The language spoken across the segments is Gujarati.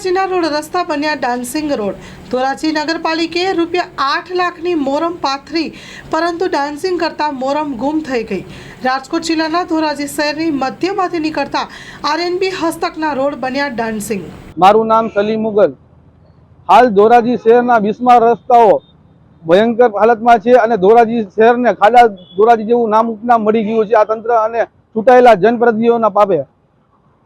ધોરાજીના રોડ રસ્તા બન્યા ડાન્સિંગ રોડ. ધોરાજી નગરપાલિકાએ રૂપિયા આઠ લાખની મોરમ પાથરી, પરંતુ ડાન્સિંગ કરતા મોરમ ગુમ થઈ ગઈ. રાજકોટ જિલ્લાના ધોરાજી શહેરની મધ્યમાંથી નીકળતા આરએનબી હસ્તકના રોડ બન્યા ડાન્સિંગ. મારું નામ સલીમ મુગલ. હાલ ધોરાજી શહેરના બિસ્માર રસ્તાઓ ભયંકર હાલતમાં છે અને ધોરાજી શહેરને ખાડા ધોરાજી જેવું નામ ઉપનામ મળી ગયું છે. આ તંત્ર અને છૂટાયેલા જનપ્રતિનિધિઓના પાપે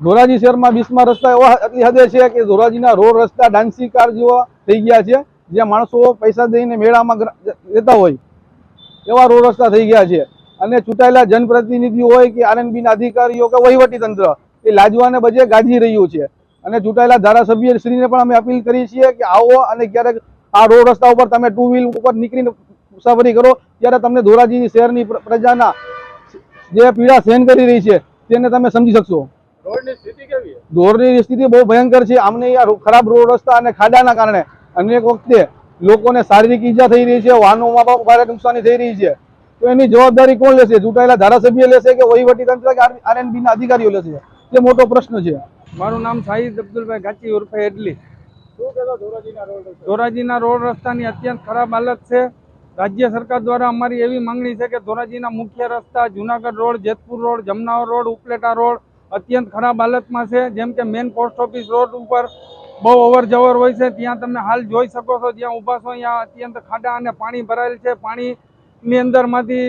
ધોરાજી શહેરમાં બિસ્માર રસ્તા એવા એટલી હદે છે કે ધોરાજીના રોડ રસ્તા ડાન્સી કાર જેવા થઈ ગયા છે જ્યાં માણસો પૈસા દઈને મેળામાં રહેતા હોય. એવા રોડ રસ્તા થઈ ગયા છે. અને ચૂંટાયેલા જનપ્રતિનિધિઓ હોય કે આરએનબીના અધિકારીઓ કે વહીવટીતંત્ર, એ લાજવાને બજે ગાજી રહ્યું છે. અને ચૂંટાયેલા ધારાસભ્ય શ્રીને પણ અમે અપીલ કરી છીએ કે આવો અને ક્યારેક આ રોડ રસ્તા ઉપર તમે ટુ વ્હીલ ઉપર નીકળીને મુસાફરી કરો, ત્યારે તમને ધોરાજી શહેરની પ્ર- પ્રજાના જે પીડા સહન કરી રહી છે, તેને તમે સમજી શકશો. રોડની સ્થિતિ કેવી છે? ધોરની સ્થિતિ બહુ ભયંકર છે. આમને આ ખરાબ રોડ રસ્તા અને ખાડાના કારણે અનેક વખતે લોકોને શારીરિક ઈજા થઈ રહી છે વાહનોમાં પણ ભારે નુકસાની થઈ રહી છે. તો એની જવાબદારી કોણ લેશે? ચૂંટાયેલા ધારાસભ્ય લેશે કે વહીવટી તંત્ર કે આરએનબીના અધિકારીઓ લેશે? તે મોટો પ્રશ્ન છે. મારું નામ શાહિદ અબ્દુલભાઈ ગાચી ઉર્ફે એડલી. ધોરાજીના રોડ ધોરાજીના રોડ રસ્તાની અત્યંત ખરાબ હાલત છે. રાજ્ય સરકાર દ્વારા અમારી એવી માંગણી છે કે ધોરાજીના મુખ્ય રસ્તા Junagadh road Jetpur road Jamnavar road Upleta road અત્યંત ખરાબ હાલતમાં છે. જેમ કે મેન પોસ્ટ ઓફિસ રોડ ઉપર બહુ અવર જવર હોય છે. ત્યાં તમે હાલ જોઈ શકો છો જ્યાં ઊભા છો ત્યાં અત્યંત ખાડા અને પાણી ભરાયેલ છે. પાણીની અંદરમાંથી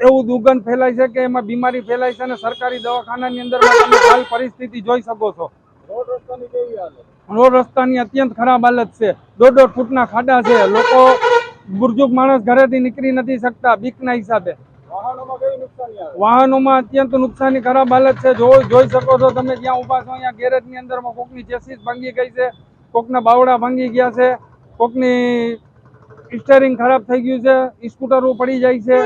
એવું દુર્ગંધ ફેલાય છે કે એમાં બીમારી ફેલાય છે અને સરકારી દવાખાનાની અંદર તમે હાલ પરિસ્થિતિ જોઈ શકો છો. રોડ રસ્તાની કેવી હાલત? રોડ રસ્તાની અત્યંત ખરાબ હાલત છે. દોઢ દોઢ ફૂટના ખાડા છે. લોકો બુરજુક માણસ ઘરેથી નીકળી નથી શકતા બીકના હિસાબે. વાહનોમાં અત્યંત નુકસાની ખરાબ હાલત છે. જો જોઈ શકો છો તમે જ્યાં ઊભા છો અહીંયા ગેરેજની અંદરમાં કોકની ચેસીસ ભાંગી ગઈ છે કોકના બાવડા ભાંગી ગયા છે કોકની સ્ટેરિંગ ખરાબ થઈ ગયું છે સ્કૂટરો પડી જાય છે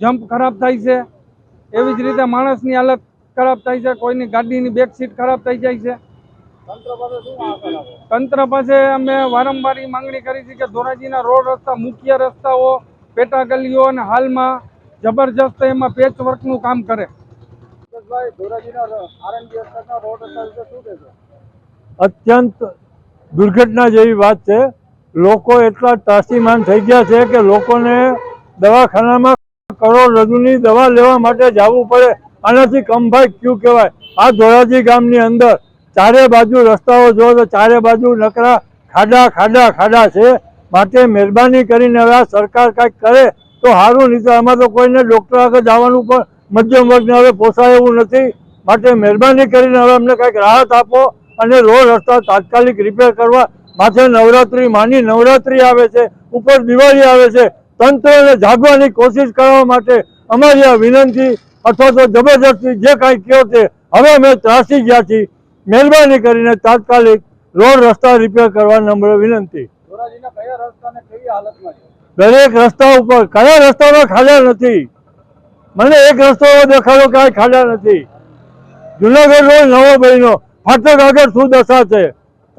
જમ્પ ખરાબ થાય છે. એવી જ રીતે માણસની હાલત ખરાબ થાય છે કોઈની ગાડીની બેક સીટ ખરાબ થઈ જાય છે. તંત્ર પાસે અમે વારંવાર માંગણી કરી છે કે ધોરાજીના રોડ રસ્તા મુખ્ય રસ્તાઓ પેટા ગલીઓ અને હાલમાં જબરજસ્ત એમાં પેચ વર્કનું કામ કરે. અત્યંત દુર્ઘટના જેવી વાત છે. લોકો એટલા ત્રાસીમાન થઈ ગયા છે કે લોકોને દવાખાનામાં કરોડરજ્જુની દવા લેવા માટે જવું પડે. આનાથી કમભાઈ ક્યુ કહેવાય? આ ધોરાજી ગામની અંદર ચારે બાજુ રસ્તાઓ જો તો ચારે બાજુ નકરા ખાડા ખાડા ખાડા છે. માટે મહેરબાની કરીને હવે આ સરકાર કાંઈક કરે. તો સારું નહીં તો આમાં તો કોઈને ડૉક્ટર આગળ જવાનું પણ મધ્યમ વર્ગને હવે પોસાય એવું નથી. માટે મહેરબાની કરીને હવે અમને કંઈક રાહત આપો અને રોડ રસ્તા તાત્કાલિક રિપેર કરવા. માથે નવરાત્રી માની નવરાત્રી આવે છે, ઉપર દિવાળી આવે છે. તંત્રને જાગવાની કોશિશ કરવા માટે અમારી આ વિનંતી અથવા તો જબરજસ્તી જે કાંઈ કહો તે હવે અમે ત્રાસી ગયા છીએ. મહેરબાની કરીને તાત્કાલિક રોડ રસ્તા રિપેર કરવા નમ્ર વિનંતી. ધોરાજીના કયા રસ્તાને કેવી હાલતમાં છે? દરેક રસ્તા ઉપર. કયા રસ્તાઓ ખાડા નથી? મને એક રસ્તો દેખાડો કાંઈ ખાડા નથી. જુનાગઢ રોડ નવો બહેનો ફાટક આગળ શું દશા છે?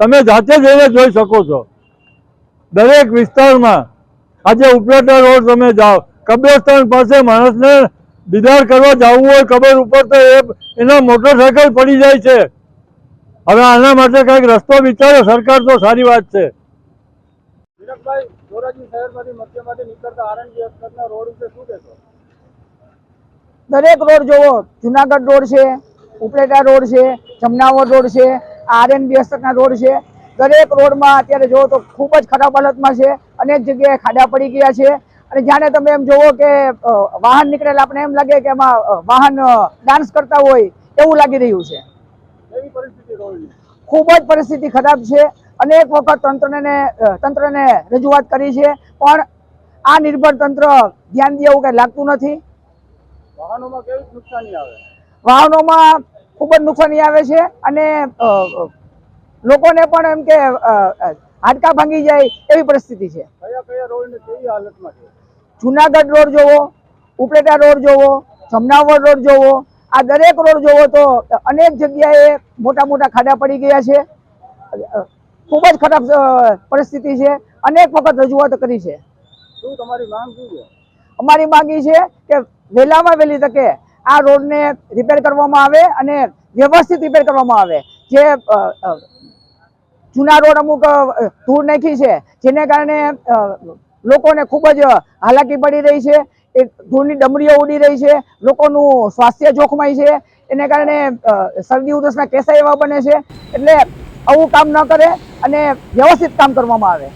તમે જાતે જઈને જોઈ શકો છો. દરેક વિસ્તારમાં આજે ઉપલેટા રોડ તમે જાઓ. કબ્રસ્તાન પાસે માણસને દીદાર કરવા જવું હોય કબર ઉપર તો એ એના મોટરસાયકલ પડી જાય છે. હવે આના માટે કંઈક રસ્તો વિચારે. સરકાર તો સારી વાત છે. વિરકભાઈ ધોરાજી શહેરમાંથી મધ્યમાંથી નીકળતા આરએનબી હસ્તકના રોડ વિશે શું કહેશો? દરેક રોડ જોવો જુનાગઢ રોડ છે ઉપલેટા રોડ છે જમનાવર રોડ છે આરએનબી હસ્તકના રોડ છે. દરેક રોડમાં અત્યારે જોવો તો ખૂબ જ ખરાબ હાલતમાં છે અનેક જગ્યાએ ખાડા પડી ગયા છે. અને જાણે તમે એમ જોવો કે વાહન નીકળેલા આપણે એમ લાગે કે એમાં વાહન ડાન્સ કરતા હોય એવું લાગી રહ્યું છે. ખૂબ જ પરિસ્થિતિ ખરાબ છે. અનેક વખત તંત્રને તંત્રને રજૂઆત કરી છે પણ આ નિર્ભર તંત્ર ધ્યાન દે એવું કંઈ લાગતું નથી? વાહનોમાં કેવી નુકસાની આવે? વાહનોમાં ખૂબ જ નુકસાની આવે છે અને લોકોને પણ એમ કે હાડકાં ભાંગી જાય એવી પરિસ્થિતિ છે. કયા કયા રોડની કેવી હાલતમાં છે? જુનાગઢ રોડ જોવો ઉપલેટા રોડ જોવો જમનાવર રોડ જોવો આ દરેક રોડ જોવો તો અનેક જગ્યાએ મોટા મોટા ખાડા પડી ગયા છે. ખૂબ જ ખરાબ પરિસ્થિતિ છે. અનેક વખત રજૂઆત કરી છે. શું તમારી માંગ શું છે? અમારી માંગી છે કે વહેલામાં વહેલી તકે આ રોડને રિપેર કરવામાં આવે અને વ્યવસ્થિત રિપેર કરવામાં આવે. જે જૂના રોડ અમુક ધૂળ નાખી છે જેને કારણે લોકોને ખૂબ જ હાલાકી પડી રહી છે. એ ધૂળની ડમરીઓ ઉડી રહી છે. લોકોનું સ્વાસ્થ્ય જોખમાય છે. એને કારણે શરદી ઉધરસના કેસા એવા બને છે. એટલે આવું કામ ન કરે અને વ્યવસ્થિત કામ કરવામાં આવે.